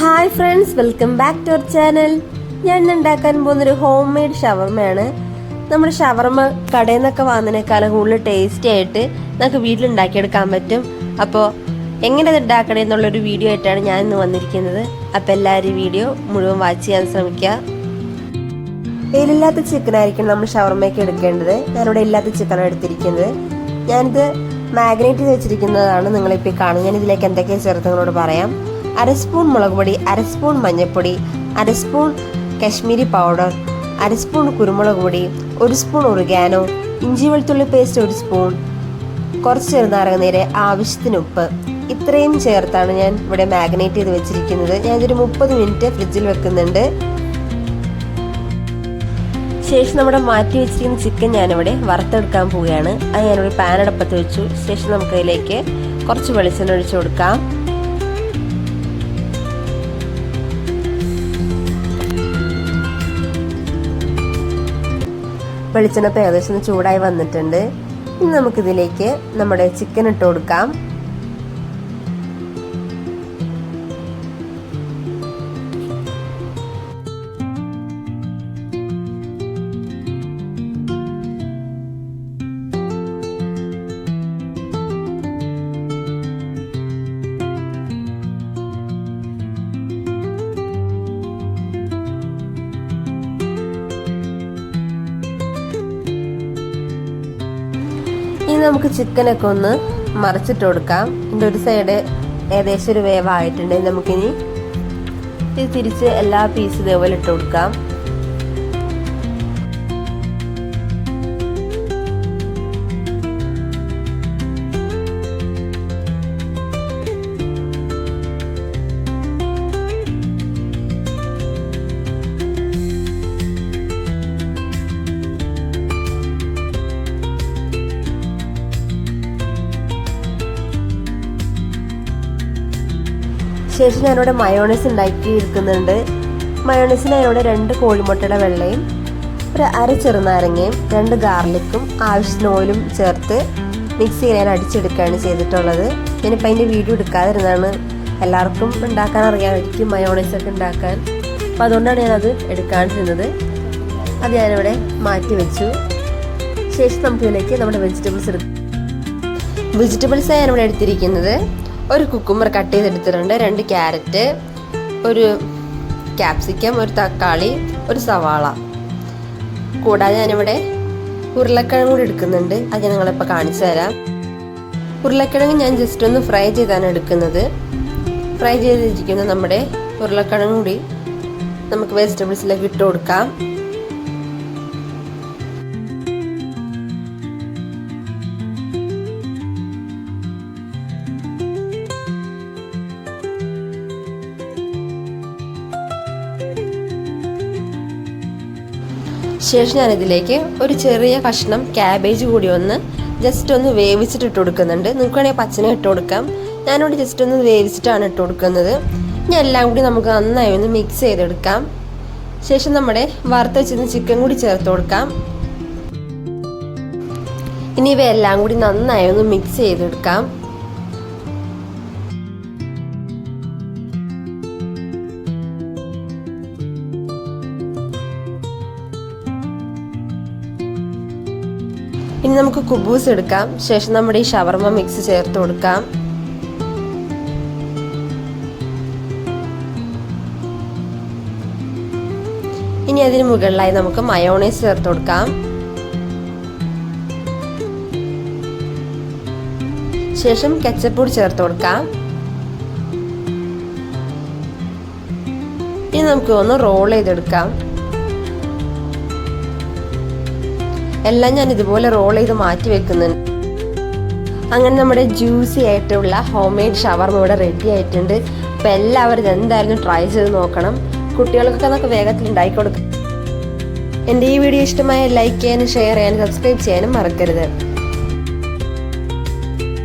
Hi friends welcome back to our channel ഞാൻ ഉണ്ടാക്കാൻ പോകുന്നൊരു ഹോം മെയ്ഡ് ഷവർമയാണ്. നമ്മുടെ ഷവർമ കടയിൽ നിന്നൊക്കെ വാങ്ങുന്നതിനേക്കാളും കൂടുതൽ ടേസ്റ്റി ആയിട്ട് നമുക്ക് വീട്ടിൽ ഉണ്ടാക്കിയെടുക്കാൻ പറ്റും. അപ്പോൾ എങ്ങനെ ഇത് ഉണ്ടാക്കണേ എന്നുള്ളൊരു വീഡിയോ ആയിട്ടാണ് ഞാൻ ഇന്ന് വന്നിരിക്കുന്നത്. അപ്പോൾ എല്ലാവരും വീഡിയോ മുഴുവൻ വാച്ച് ചെയ്യാൻ ശ്രമിക്കുക. എല്ലില്ലാത്ത ചിക്കനായിരിക്കും നമ്മൾ ഷവർമയ്ക്ക് എടുക്കേണ്ടത്. ഞാനിവിടെ ഇല്ലാത്ത ചിക്കനാണ് എടുത്തിരിക്കുന്നത്. ഞാനിത് മാഗ്നേറ്റ് ചെയ്ത് വെച്ചിരിക്കുന്നതാണ് നിങ്ങളിപ്പോൾ കാണും ഞാൻ ഇതിലേക്ക് എന്തൊക്കെയാണ് ചേർത്ത് നിങ്ങളോട് പറയാം. അര സ്പൂൺ മുളക് പൊടി അര സ്പൂൺ മഞ്ഞൾപ്പൊടി അര സ്പൂൺ കശ്മീരി പൗഡർ അര സ്പൂൺ കുരുമുളക് പൊടി ഒരു സ്പൂൺ ഉറുഗാനോ ഇഞ്ചി വെളുത്തുള്ളി പേസ്റ്റ് ഒരു സ്പൂൺ കുറച്ച് നീര് ആവശ്യത്തിന് ഉപ്പ്. ഇത്രയും ചേർത്താണ് ഞാൻ ഇവിടെ മാഗ്നേറ്റ് ചെയ്ത് വെച്ചിരിക്കുന്നത്. ഞാൻ ഇതൊരു മുപ്പത് മിനിറ്റ് ഫ്രിഡ്ജിൽ വെക്കുന്നുണ്ട്. ശേഷം നമ്മുടെ മാറ്റി വെച്ചിരിക്കുന്ന ചിക്കൻ ഞാനിവിടെ വറുത്തെടുക്കാൻ പോവുകയാണ്. അത് ഞാനിവിടെ പാനടപ്പത്ത് വെച്ചു. ശേഷം നമുക്കതിലേക്ക് കുറച്ച് വെളിച്ചെണ്ണ ഒഴിച്ചു കൊടുക്കാം. വെളിച്ചെണ്ണ ഏകദേശം ചൂടായി വന്നിട്ടുണ്ട്. ഇനി നമുക്കിതിലേക്ക് നമ്മുടെ ചിക്കൻ ഇട്ട് കൊടുക്കാം. ഇനി നമുക്ക് ചിക്കനൊക്കെ ഒന്ന് മറിച്ചിട്ട് കൊടുക്കാം. ഇതിന്റെ ഒരു സൈഡ് ഏകദേശം ഒരു വേവായിട്ടുണ്ട്. നമുക്കിനി ഇത് തിരിച്ച് എല്ലാ പീസും ഇതേപോലെ ഇട്ട് കൊടുക്കാം. ശേഷം ഞാനിവിടെ മയോണൈസ് ഉണ്ടാക്കി എടുക്കുന്നുണ്ട് മയോണൈസിന് ഞാനിവിടെ രണ്ട് കോഴിമുട്ടയുടെ വെള്ളയും ഒരു അര ചെറുനാരങ്ങയും രണ്ട് ഗാർലിക്കും ആവശ്യത്തിന് ഓയിലും ചേർത്ത് മിക്സ് ചെയ്ത് ഞാൻ അടിച്ചെടുക്കുകയാണ് ചെയ്തിട്ടുള്ളത്. ഞാനിപ്പോൾ അതിന്റെ വീഡിയോ എടുക്കാതിരുന്നതാണ് എല്ലാവർക്കും ഉണ്ടാക്കാൻ അറിയാമായിരിക്കും മയോണൈസ് ഒക്കെ ഉണ്ടാക്കാൻ. അപ്പോൾ അതുകൊണ്ടാണ് ഞാനത് എടുക്കാൻ ചെന്നത് അത് ഞാനിവിടെ മാറ്റി വെച്ചു. ശേഷം നമുക്കിതിലേക്ക് നമ്മുടെ വെജിറ്റബിൾസ് എടുക്കും. വെജിറ്റബിൾസ് ഞാനിവിടെ എടുത്തിരിക്കുന്നത്. ഒരു കുക്കുമ്പർ കട്ട് ചെയ്തെടുത്തിട്ടുണ്ട്. രണ്ട് ക്യാരറ്റ് ഒരു ക്യാപ്സിക്കം ഒരു തക്കാളി ഒരു സവാള. കൂടാതെ ഞാനിവിടെ ഉരുളക്കിഴങ്ങ് കൂടി എടുക്കുന്നുണ്ട്. അത് ഞാൻ നിങ്ങളിപ്പോൾ കാണിച്ചു തരാം. ഉരുളക്കിഴങ്ങ് ഞാൻ ജസ്റ്റ് ഒന്ന് ഫ്രൈ ചെയ്താണ് എടുക്കുന്നത്. ഫ്രൈ ചെയ്തിരിക്കുന്ന നമ്മുടെ ഉരുളക്കിഴങ്ങ് കൂടി നമുക്ക് വെജിറ്റബിൾസിലേക്ക് ഇട്ട് കൊടുക്കാം. ശേഷം ഞാനിതിലേക്ക് ഒരു ചെറിയ കഷ്ണം ക്യാബേജ് കൂടി ഒന്ന് ജസ്റ്റ് ഒന്ന് വേവിച്ചിട്ട് ഇട്ട് കൊടുക്കുന്നുണ്ട്. വേണമെങ്കിൽ പച്ചന ഇട്ട് കൊടുക്കാം. ഞാനിവിടെ ജസ്റ്റ് ഒന്ന് വേവിച്ചിട്ടാണ് ഇട്ട് കൊടുക്കുന്നത്. ഇനി എല്ലാം കൂടി നമുക്ക് നന്നായി ഒന്ന് മിക്സ് ചെയ്തെടുക്കാം. ശേഷം നമ്മുടെ വറുത്ത് വെച്ചിരുന്ന ചിക്കൻ കൂടി ചേർത്ത് കൊടുക്കാം. ഇനി ഇവയെല്ലാം കൂടി നന്നായി ഒന്ന് മിക്സ് ചെയ്തെടുക്കാം. ഇനി നമുക്ക് കുബൂസ് എടുക്കാം. ശേഷം നമ്മുടെ ഈ ഷവർമ മിക്സ് ചേർത്ത് കൊടുക്കാം. ഇനി അതിന് മുകളിലായി നമുക്ക് മയോണൈസ് ചേർത്ത് കൊടുക്കാം. ശേഷം കെച്ചപ്പൂടി ചേർത്ത് കൊടുക്കാം. ഇനി നമുക്ക് ഒന്ന് റോൾ ചെയ്തെടുക്കാം. എല്ലാം ഞാൻ ഇതുപോലെ റോൾ ചെയ്ത് മാറ്റി വെക്കുന്നുണ്ട്. അങ്ങനെ നമ്മുടെ ജ്യൂസി ആയിട്ടുള്ള ഹോം മെയ്ഡ് ഷവർമ ഇവിടെ റെഡി ആയിട്ടുണ്ട്. അപ്പോൾ എല്ലാവരും എന്തായാലും ട്രൈ ചെയ്ത് നോക്കണം. കുട്ടികൾക്കൊക്കെ നമുക്ക് വേഗത്തിൽ ഉണ്ടാക്കി കൊടുക്കാം എന്റെ ഈ വീഡിയോ ഇഷ്ടമായ ലൈക്ക് ചെയ്യാനും ഷെയർ ചെയ്യാനും സബ്സ്ക്രൈബ് ചെയ്യാനും മറക്കരുത്.